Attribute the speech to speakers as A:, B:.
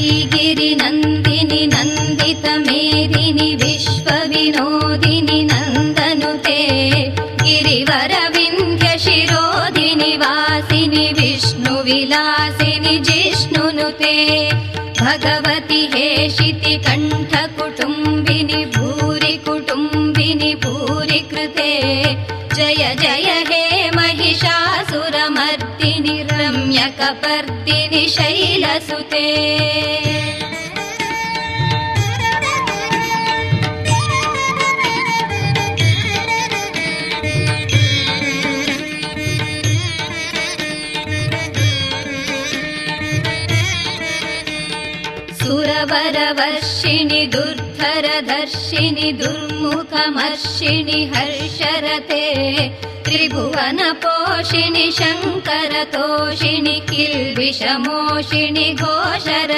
A: श्रीगिरिनन्दिनि नन्दितमेदिनि विश्वविनोदिनि नन्दनुते गिरिवरविन्ध्यशिरोधिनि वासिनि विष्णुविलासिनि जिष्णुनुते भगवति हेशिति कण्ठकुटुम्बिनि भूरि कुटुम्बिनि जय जय हे महिषासुरमर्दिनि रम्यकपर्दिनि शैलसुते सुरवरवर्षिणि दुर्धरदर्शिनि दुर्मुखमर्षिणि हर्षरते त्रिभुवनपोषिणि शङ्करतोषिणि किल्बिषमोषिणि घोषरते